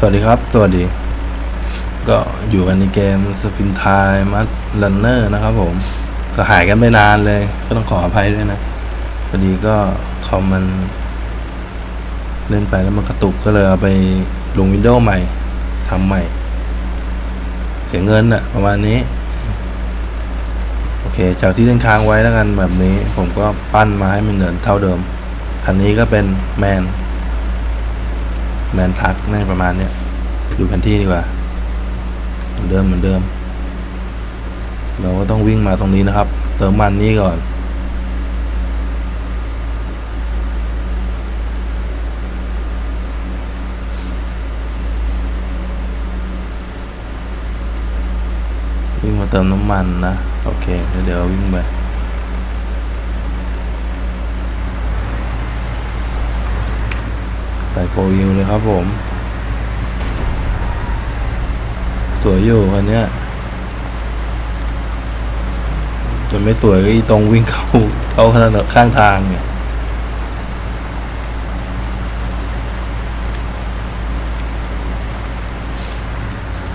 สวัสดีครับ สวัสดี ก็อยู่กันในเกมสปินทายมัดลันเนอร์นะครับผม ก็หายกันไปนานเลย ก็ต้องขออภัยด้วยนะพอดีก็คอมมัน เล่นไปแล้วมันกระตุกก็เลยเอาไปลงวินโดว์ใหม่ทำใหม่ เสียเงินอะประมาณนี้ โอเค จากที่เล่นค้างไว้แล้วกันแบบนี้ ผมก็ปั้นมาให้มันเหมือนเท่าเดิม คันนี้ก็เป็นแมน แมนทักในประมาณเนี้ยดูแผนที่ดีกว่าเหมือนเดิมเหมือนเดิม เราก็ต้องวิ่งมาตรงนี้นะครับ เติมมันนี้ก่อน วิ่งมาเติมน้ำมันนะ โอเค เดี๋ยววิ่งไป ส่โฟวิวเลยครับผม สวยอยู่คันเนี้ยจนไม่สวยก็ตรงวิ่งเข้าเข้าถนนข้างทางเนี่ย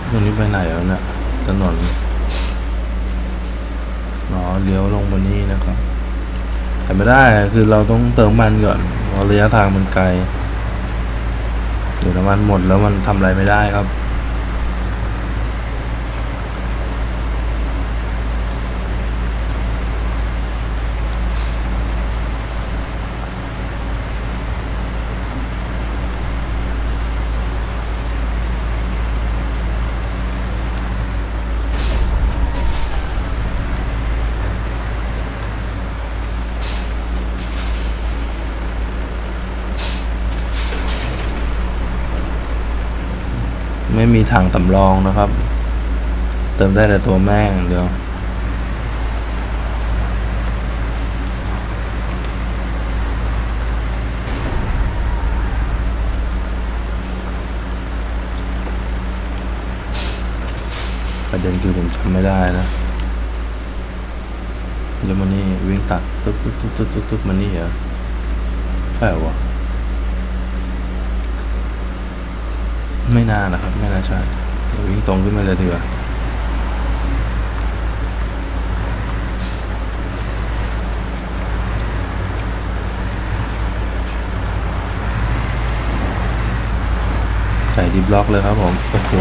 ตรงนี้ไปไหนแล้วเนี่ยถนนอ๋อเลี้ยวลงมานี่นะครับแต่ไม่ได้คือเราต้องเติมมันก่อนเพราะระยะทางมันไกล เดี๋ยวน้ำมันหมดแล้วมันทำอะไรไม่ได้ครับ มีถังสำรองนะครับ เติมได้แต่ตัวแม่อย่างเดียวประเด็นคือผมจำไม่ได้นะเดี๋ยวมันนี่วิ่งตัดตุ๊บตุ๊บตุ๊บตุ๊บตุ๊บมันนี่เหรอใช่หรอวะ ไม่น่านะครับ ไม่น่าใช่เดี๋ยววิ่งตรงขึ้นมาเลยดีกว่าใส่ดิบล็อกเลยครับผม โอ้โห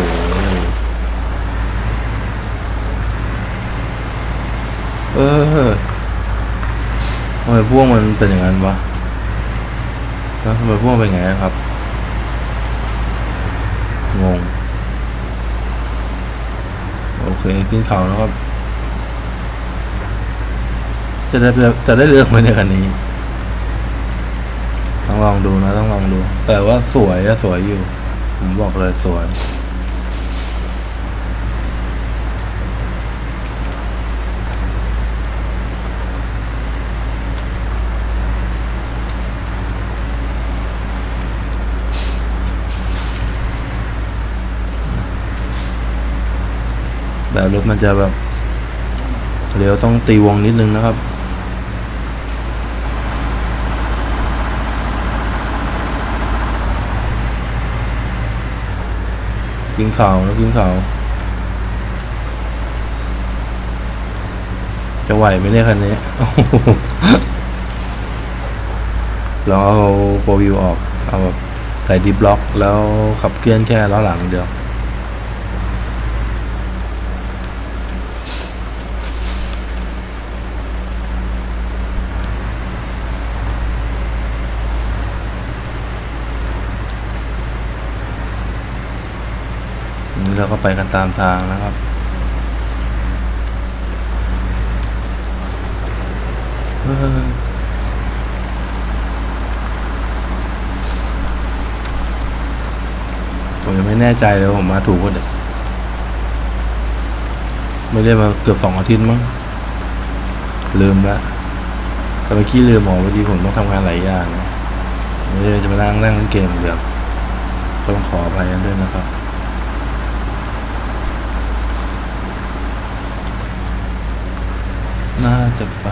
เออทำไมพ่วกมันเป็นอย่างนั้นวะแล้วทำไมพ่วกมันเป็นไงะครับ งง โอเคขึ้นเขานะครับ จะได้จะได้เลือกไหมในคันนี้ ต้องลองดูนะ ต้องลองดู แต่ว่าสวยอะสวยอยู่ ผมบอกเลยสวย แบบรถมันจะแบบเลี้ยวต้องตีวงนิดนึงนะครับขึ้นเขาวนะขึ้นเขาวจะไหวไหมเนี่ยคันนี้ลองเอาโฟวิวออก เอาแบบใส่ดิบล็อก แล้วขับเคลื่อนแค่ล้อหลังเดียว นี่เราก็ ไปกันตามทางนะครับเฮ้ยผมยังไม่แน่ใจเลยว่าผมมาถูกป่ะเด็กไม่ได้มาเกือบสองอาทิตย์มั้งลืมละแต่เมื่อกี้ลืมบอเมื่อกี้ผมต้องทำงานหลายอย่างไม่ได้จะมานั่งนั่งเล่นเกมเดียวต้องขออภัยกันด้วยนะครับ น่าจะไป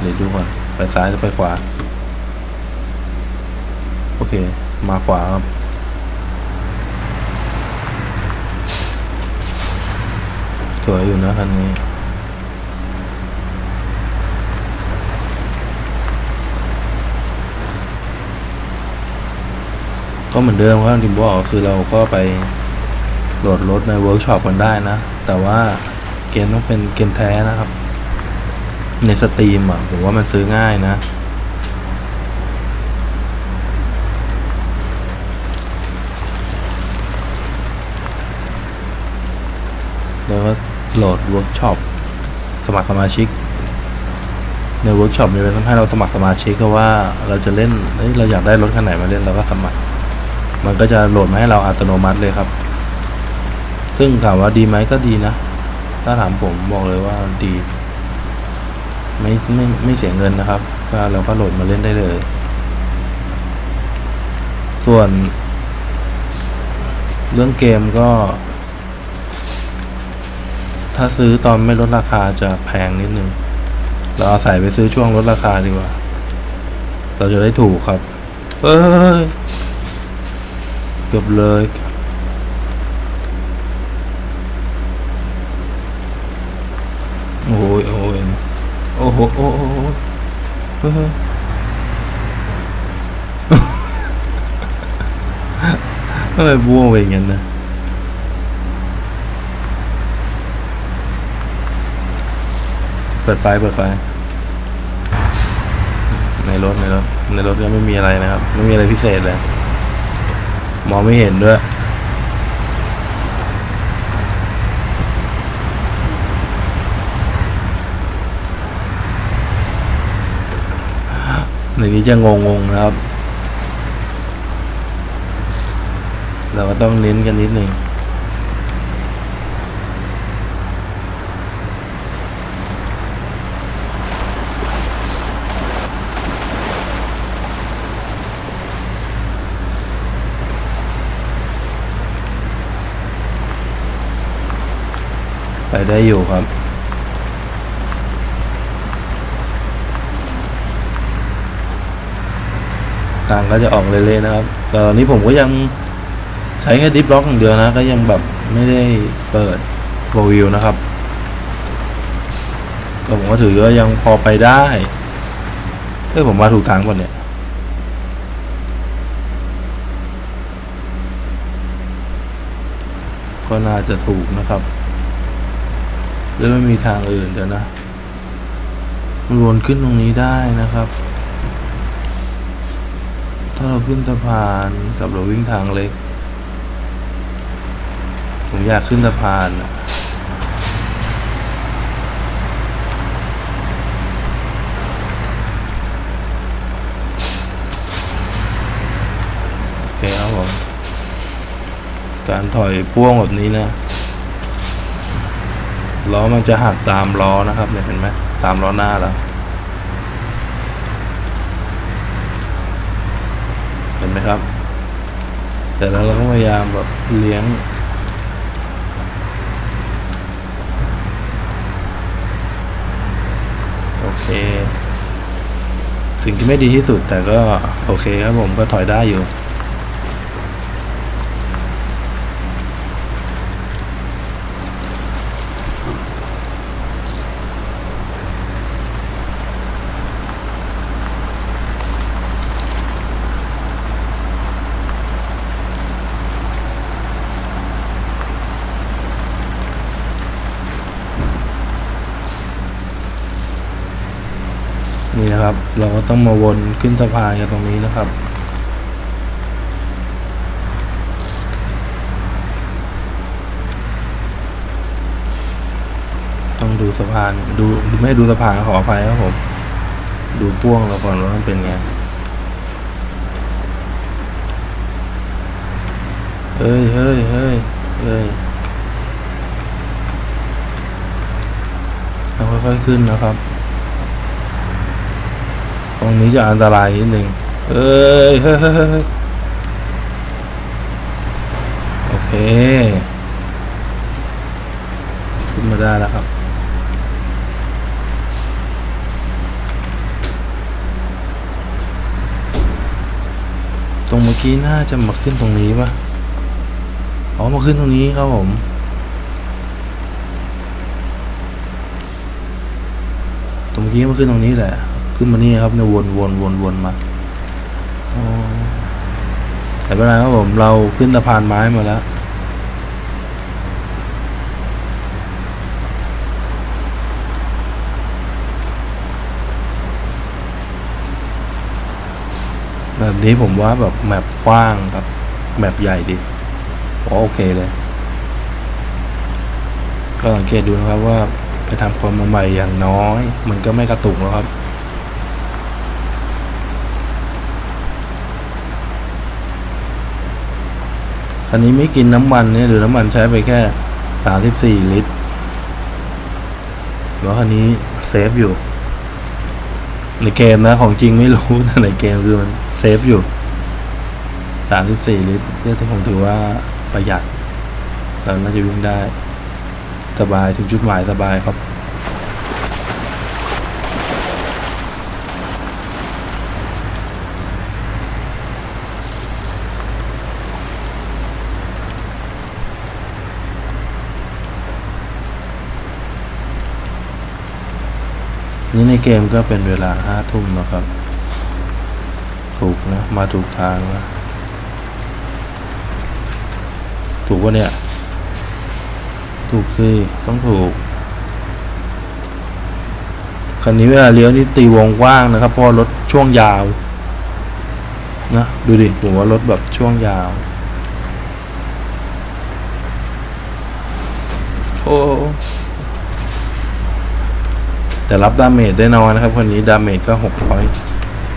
เดี๋ยวดูก่อนไปซ้ายหรือไปขวา โอเค มาขวาครับสวยอยู่นะคันนี้ก็เหมือนเดิมครับที่บอกคือเราก็ไปโหลดรถในเวิร์กช็อปกันได้นะ แต่ว่า เกมต้องเป็นเกมแท้นะครับ ในสตรีมอะผมว่ามันซื้อง่ายนะ แล้วก็โหลดเวิร์กช็อปสมัครสมาชิก ในเวิร์กช็อปมีเป็นต้องให้เราสมัครสมาชิกก็ว่าเราจะเล่นเอ้ยเราอยากได้รถคันไหนมาเล่นเราก็สมัคร มันก็จะโหลดมาให้เราอัตโนมัติเลยครับ ซึ่งถามว่าดีไหมก็ดีนะ ถ้าถามผมบอกเลยว่าดีไม่ไม่ไม่เสียเงินนะครับก็เราก็โหลดมาเล่นได้เลย ส่วน เรื่องเกมก็ ถ้าซื้อตอนไม่ลดราคาจะแพงนิดนึง เราเอาใส่ไปซื้อช่วงลดราคาดีกว่า เราจะได้ถูกครับ เอ้ย เกือบเลย โอ้ยโอ้ยโอ้โหโอ้โหเฮ้ยทำไมบ้วงไปอย่างนั้นนะเปิดไฟเปิดไฟในรถในรถในรถก็ไม่มีอะไรนะครับ ไม่มีอะไรพิเศษเลย มองไม่เห็นด้วย ในนี้จะงงงๆนะครับ เราก็ต้องเน้นกันนิดหนึ่งไปได้อยู่ครับ ทางก็จะออกเละๆนะครับตอนนี้ผมก็ยังใช้แค่ดิฟล็อกอย่างเดียวนะ ก็ยังแบบไม่ได้เปิดโฟวิวนะครับก็ผมก็ถือว่ายังพอไปได้เฮ้ยผมมาถูกทางก่อนเนี่ยก็น่าจะถูกนะครับหรือไม่มีทางอื่นเดี๋ยวนะ วนขึ้นตรงนี้ได้นะครับ ถ้าเราขึ้นสะพานกับเราวิ่งทางเล็ก ผมอยากขึ้นสะพานอะโอเคครับผม การถอยพ่วงแบบนี้นะล้อมันจะหักตามล้อนะครับเนี่ยเห็นไหมตามล้อหน้าแล้ว เห็นไหมครับ แต่แล้วเราก็พยายามแบบเลี้ยงโอเคสิ่งที่ไม่ดีที่สุดแต่ก็โอเคครับผมก็ถอยได้อยู่ เราก็ต้องมาวนขึ้นสะพานกันตรงนี้นะครับ ต้องดูสะพานดูไม่ดูสะพานขออภัยครับผม ดูพ่วงเราก่อนว่ามันเป็นไงเฮ้ยเฮ้ยเฮ้ยเฮ้ยเราค่อยๆขึ้นนะครับ ตรงนี้จะอันตรายนิดนึงเอ้ยเฮ้ยโอเค ขึ้นมาได้แล้วครับ ตรงเมื่อกี้น่าจะมาขึ้นตรงนี้ป่ะอ๋อ มาขึ้นตรงนี้ครับผมตรงเมื่อกี้มาขึ้นตรงนี้แหละ ขึ้นมานี่ครับเนี่ยวนวนวนวนมาอ๋อแต่เป็นไรครับผมเราขึ้นสะพานไม้มาแล้วแบบนี้ผมว่าแบบแมปกว้างครับแมปใหญ่ดีผมโอเคเลย ก็สังเกตดูนะครับว่าไปทำความใหม่อย่างน้อย มันก็ไม่กระตุกแล้วครับ คันนี้ไม่กินน้ำมันเนี่ยหรือน้ำมันใช้ไปแค่สามสิบสี่ลิตรแล้วคันนี้เซฟอยู่ ในเกมนะของจริงไม่รู้แต่ในเกมคือมันเซฟอยู่สามสิบสี่ลิตรเพื่อที่ผมถือว่าประหยัดแล้วน่าจะวิ่งได้ สบายถึงจุดหมายสบายครับ นี่ในเกมก็เป็นเวลาห้าทุ่มนะครับ ถูกนะ มาถูกทางนะถูกปะเนี่ย ถูกสิต้องถูก คันนี้เวลาเลี้ยวนี่ตีวงกว้างนะครับ เพราะว่ารถช่วงยาว นะ ดูดิ ผมว่ารถแบบช่วงยาว โอ้ แต่รับดาเมจได้น้อยนะครับคนนี้ดาเมจก็หกร้อย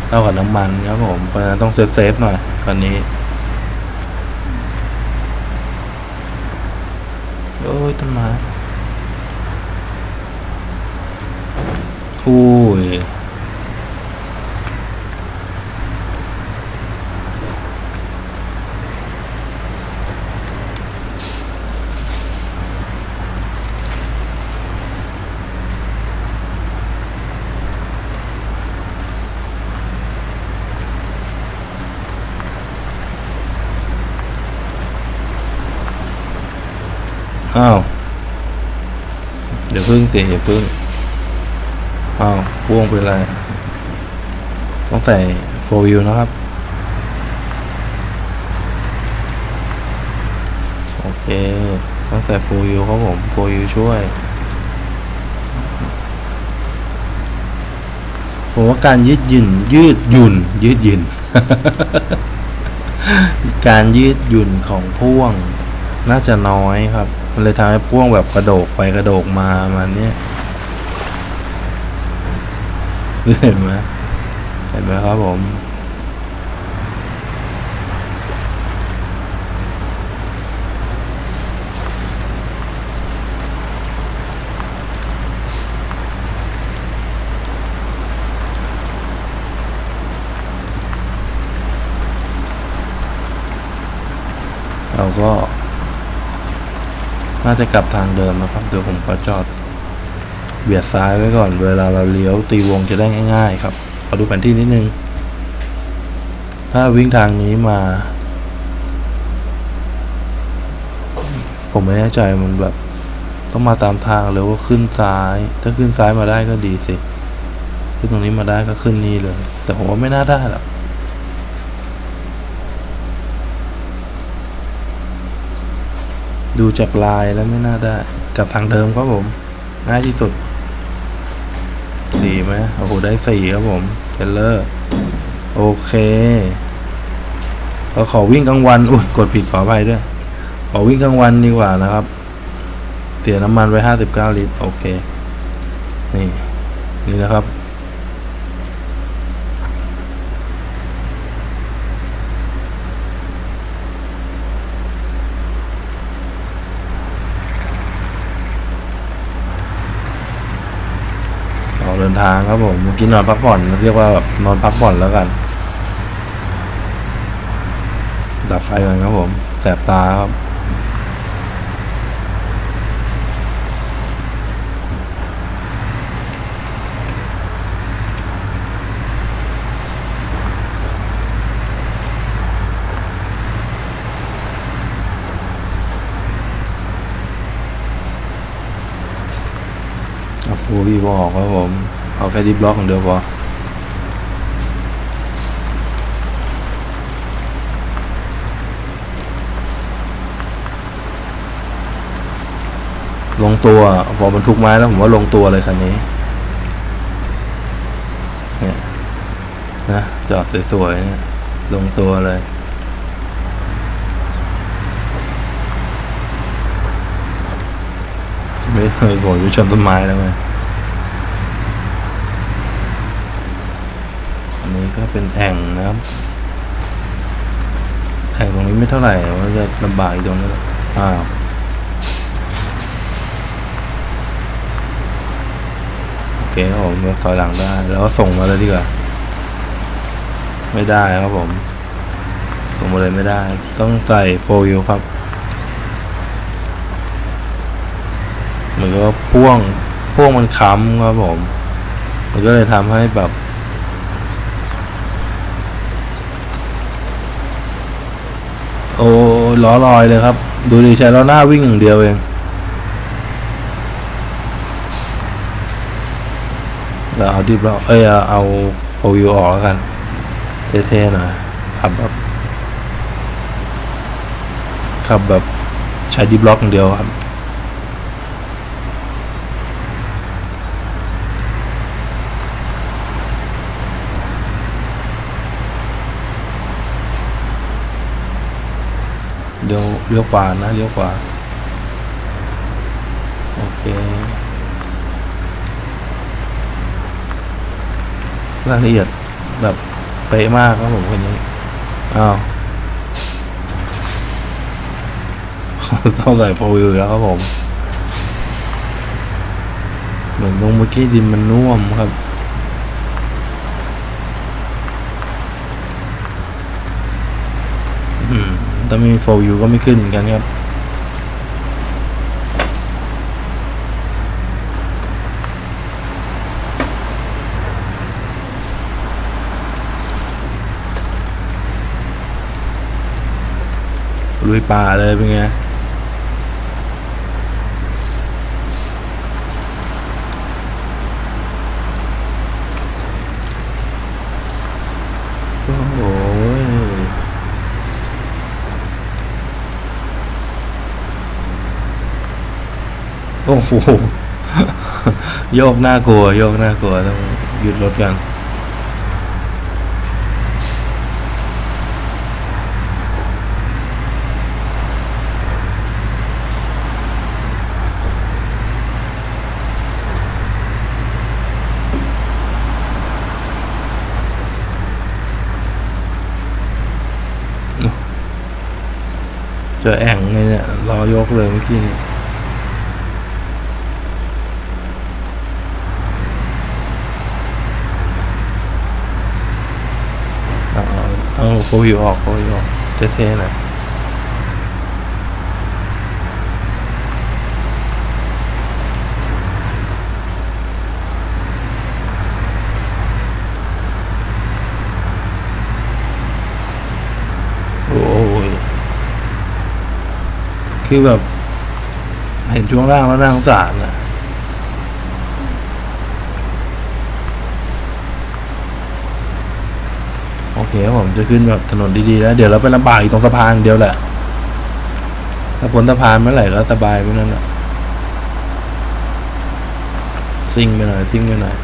เท่ากับน้ำมันครับผมเพราะฉะนั้นต้องเซฟเซฟหน่อยคนนี้โอ้ยต้นไม้อู้ย อ้าวเดี๋ยวพึ่งสิเดี๋ยวพึ่งอ้าวพ่วงไปเลยต้องใส่โฟวิวนะครับ โอเค ต้องใส่โฟวิวครับผมโฟวิวช่วยผมว่าการยืดหยุ่น ยืดหยุ่น ยืดหยุ่น การยืดหยุ่นของพ่วง น่าจะน้อยครับ มันเลยทำให้พ่วงแบบกระโดกไปกระโดกมามันเนี้ยเห็นไหมเห็นไหมครับผม เราก็ น่าจะกลับทางเดิมนะครับ เดี๋ยวผมก็จอดเบียดซ้ายไว้ก่อน เวลาเราเลี้ยวตีวงจะได้ง่าย ๆ ครับขอดูแผนที่นิดนึง ถ้าวิ่งทางนี้มา ผมไม่แน่ใจมันแบบ ต้องมาตามทางหรือว่าขึ้นซ้าย ถ้าขึ้นซ้ายมาได้ก็ดีสิ ขึ้นตรงนี้มาได้ก็ขึ้นนี่เลย แต่ผมว่าไม่น่าได้หรอก ดูจากลายแล้วไม่น่าได้ กลับทางเดิมครับผม ง่ายที่สุดสี่ไหมโอ้โห ได้สี่ครับผมเทเลอร์โอเคเราขอวิ่งกลางวัน อุ้ย กดผิดขออภัยด้วย ขอวิ่งกลางวันดีกว่านะครับ เสียน้ำมันไว้ห้าสิบเก้าลิตร โอเค นี่ นี่นะครับ ออกเดิน ทางครับผมเมื่อกี้นอนพักผ่อนเรียกว่าแบบนอนพักผ่อนแล้วกัน ดับไฟกันครับผมแสบตาครับเอาฟูวีบอกครับผม เอาแค่ดิบล็อกอย่างเดียวพอลงตัว พอบรรทุกไม้แล้วผมว่าลงตัวเลยคันนี้ เนี่ยนะจอดสวยๆเนี่ยลงตัวเลย ไม่เคยบอกอยู่ชนต้นไม้แล้วไงอันนี้ ก็เป็นแอ่งนะครับ แอ่งตรงนี้ไม่เท่าไหร่มันจะลำบากอีกตรงนี้และอ้าวโอเคครับผมถอยหลังได้ แล้วส่งมาเลยดีกว่า ไม่ได้ครับผม ส่งมาเลยไม่ได้ ต้องใส่โฟวิลครับเหมือนกับพ่วงพ่วงมันค้ำครับผม มันก็เลยทำให้แบบ โอ้ล้อลอยเลยครับ ดูดิใช้ล้อหน้าวิ่งอย่างเดียวเอง เราเอาดิบเราเอ้ยเอาเอาโฟวิวออกแล้วกัน เท่ๆหน่อยขับแบบขับแบบใช้ดิบล็อกอย่างเดียวครับ เลี้ยวเลี้ยวขวานะเลี้ยวขวาโอเครายละเอียดแบบเป๊ะมากครับผมคนนี้อ้าวต้องใส่โฟวิวแล้วครับผม เหมือนตรงเมื่อกี้ดินมันน่วมครับ อืม ถ้าไม่มีโฟยูก็ไม่ขึ้นเหมือนกันครับลุยป่าเลยเป็นไง โอ้โหโอ้โหโยกน่ากลัว โยกน่ากลัว ต้องหยุดรถกันเจอแอ่งไงเนี่ยรอยกเลยเมื่อกี้นี่เอาเอาเอา โฟวิวออกโฟวิวออกเท่ๆน่อยโอ้ยคือแบบ เห็นช่วงล่างแล้วน่าสงสารนะโอ เคครับผมจะขึ้นแบบถนนดีๆแล้ว เดี๋ยวเราไปลำบากอีกตรงสะพานเดียวแหละ ถ้าพ้นสะพานเมื่อไหร่ก็สบายไปนั่นแหละซิ่งไปหน่อยซิ่งไปหน่อย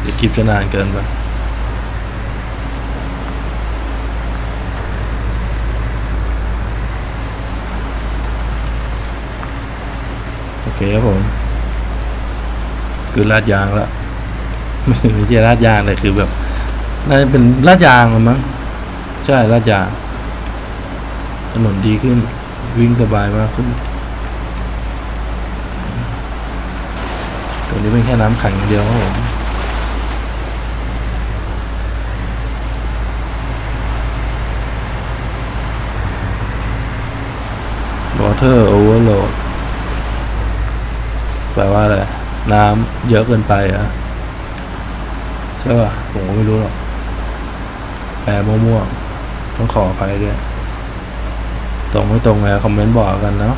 เดี๋ยวคลิปจะนานเกินไปโอเคครับผม คือลาดยางแล้วไม่ไม่ใช่ลาดยางแต่คือแบบ น่าจะเป็นลาดยางละมั้งใช่ลาดยางถนนดีขึ้น วิ่งสบายมากขึ้นตัวนี้เป็นแค่น้ำขังเดียวครับผม water overload แปลว่าอะไร น้ำเยอะเกินไปอะใช่ป่ะ ผมก็ไม่รู้หรอก แอปลมั่วๆต้องขออภัยด้วย ตรงไม่ตรงแล้วคอมเมนต์บอกกันเนาะ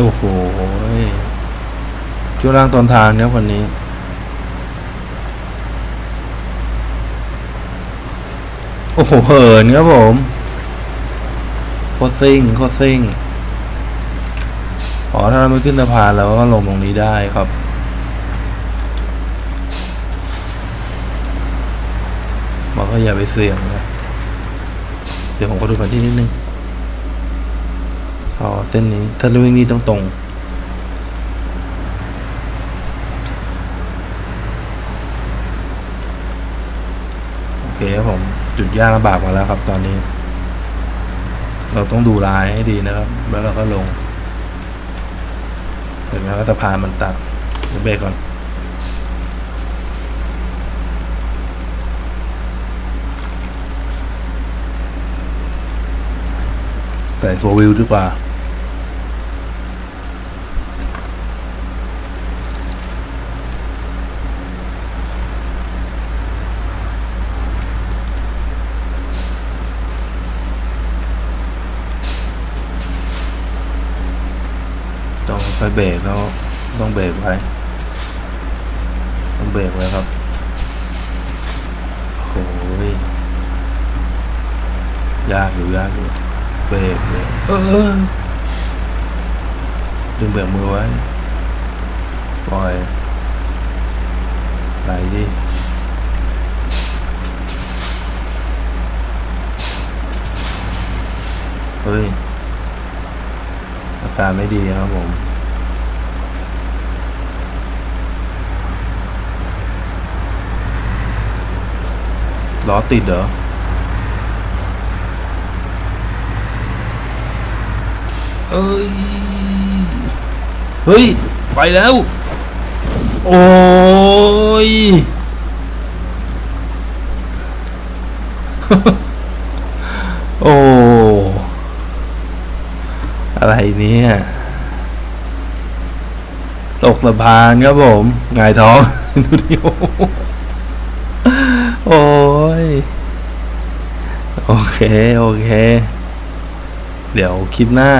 โอ้โหช่วงล่างตอนทางเนี้ยวันนี้ โอ้โหเหินครับผมโคตรซิ่งโคตรซิ่งอ๋อถ้าเราไม่ขึ้นสะพานเราก็ลงตรงนี้ได้ครับบอกก็อย่าไปเสี่ยงนะเดี๋ยวผมก็ดูแผนที่นิดนึงอ๋อเส้นนี้ถ้าวิ่งนี่ต้องตรงโอเคครับผม จุดยากลำบากมาแล้วครับตอนนี้ เราต้องดูลายให้ดีนะครับ แล้วเราก็ลงเห็นไหมว่าสะพานมันตัดเดี๋ยวเบรกก่อนแต่โฟวิลดีกว่า ต้องค่อยเบรกเขาต้องเบรกไว้ ต้องเบรกไว้ครับโอ้ยยากอยู่ยากอยู่เบรกเลยเออดึงเบรกมือไว้ ปล่อยไหลดิเฮ้ยอาการไม่ดีครับผม ล้อติดเหรอเอ้ย เฮ้ย ไปแล้ว โอ้ย โอ้ อะไรเนี่ย ตกสะพานครับผมงายท้อง ดูดิโอโอ้ย โอเค โอเค เดี๋ยวคลิปหน้า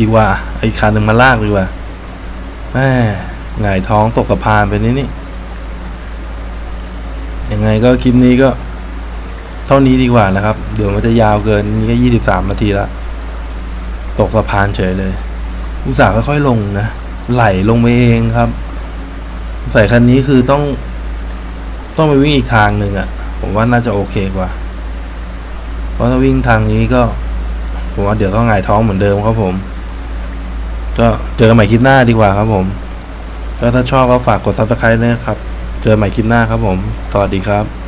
ดีกว่า ไอ้คันหนึ่งมาลากดีกว่าแม่หงายท้องตกสะพานไปนี่นี่ยังไงก็คลิปนี้ก็ เท่านี้ดีกว่านะครับ เดี๋ยวมันจะยาวเกินนี่ก็ยี่สิบสามนาทีละตกสะพานเฉยเลยอุตส่าห์ค่อยๆลงนะ ไหลลงไปเองครับ ใส่คันนี้คือต้อง ต้องไปวิ่งอีกทางหนึ่งอะ่ะ ผมว่าน่าจะโอเคกว่า เพราะถ้าวิ่งทางนี้ก็ ผมว่าเดี๋ยวก็หงายท้องเหมือนเดิมครับผม ก็เจอกันใหม่คลิปหน้าดีกว่าครับผม ก็ถ้าชอบก็ฝากกด subscribe ด้วยนะครับ เจอกันใหม่คลิปหน้าครับผม สวัสดีครับ